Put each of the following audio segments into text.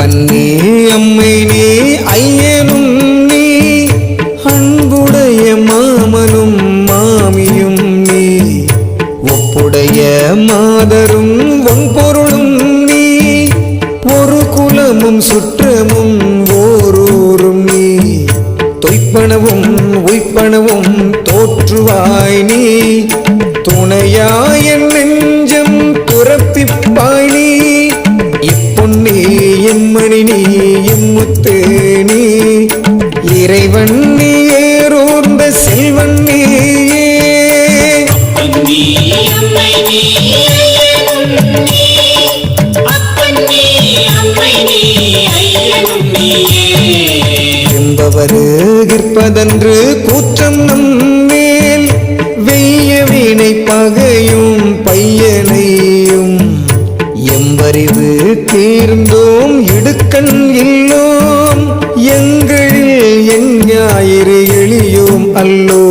அப்பன் அம்மை நீ ஐயனும் நீ அன்புடைய மாமனும் மாமியும் நீ ஒப்புடைய மாதரும் வம்பொருளும் நீ ஒரு குலமும் சுற்றமும் ஓரூரும் நீ தொய்ப்பனவும் உய்ப்பனவும் தோற்றுவாய் நீ துணையாய் என் நெஞ்சம் துரப்பிப்பா எம்மணி நீ எம்முத்து நீ. இறைவன் நீ ஏறோர்ந்த செல்வன் நீயே. நீ என்பவரு கிற்பதன்று கூற்றம் நம்மேல் வெய்ய வீணை பகையும் பைய தீர்ந்தோம் இடுக்கண் இல்லோம் எங்களில் என் ஞாயிறு எளியோம் அல்லோ.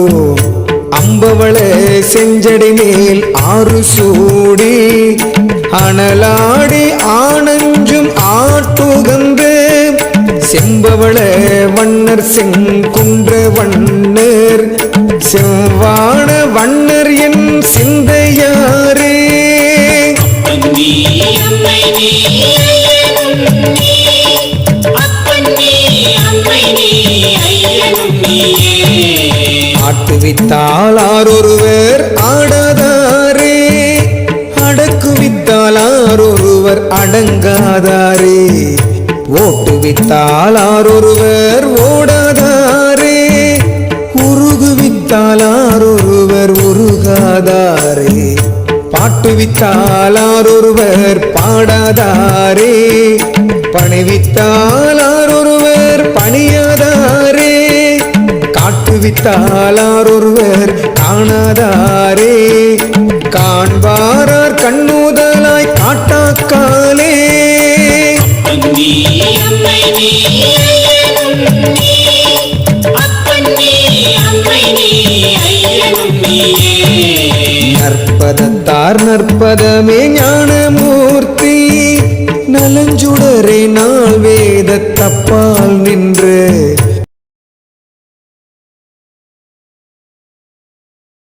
அம்பவள செஞ்சடை மேல் ஆறு சூடி அனலாடி ஆனஞ்சும் ஆட்டுகந்து செம்பவள வண்ணர் செங்குன்ற வண்ணர் செவ்வான வண்ணர் என் சிந்தையா. ஆட்டுவித்தால் ஆரொருவர் ஆடாதாரே. அடக்குவித்தால் ஆரொருவர் அடங்காதாரே. ஓட்டுவித்தால் ஆரொருவர் ஓடாதாரே. உருகுவித்தால் ஆரொருவர் உருகாதாரே. பாட்டுவித்தால் ஆரொருவர் பாடாதாரே. பணிவித்தால் ஆரொருவர் பணியாதாரே. காட்டுவித்தாலார் ஒருவர் காணாதாரே. காண்பாரார் கண்ணுதலாய் காட்டாக்காலே. அப்பன்னி அம்மை நீ நற்பதத்தார் நற்பதமே ஞானமூர்த்தி. நலஞ்சுடரை நாள் வேத தப்பால் நின்று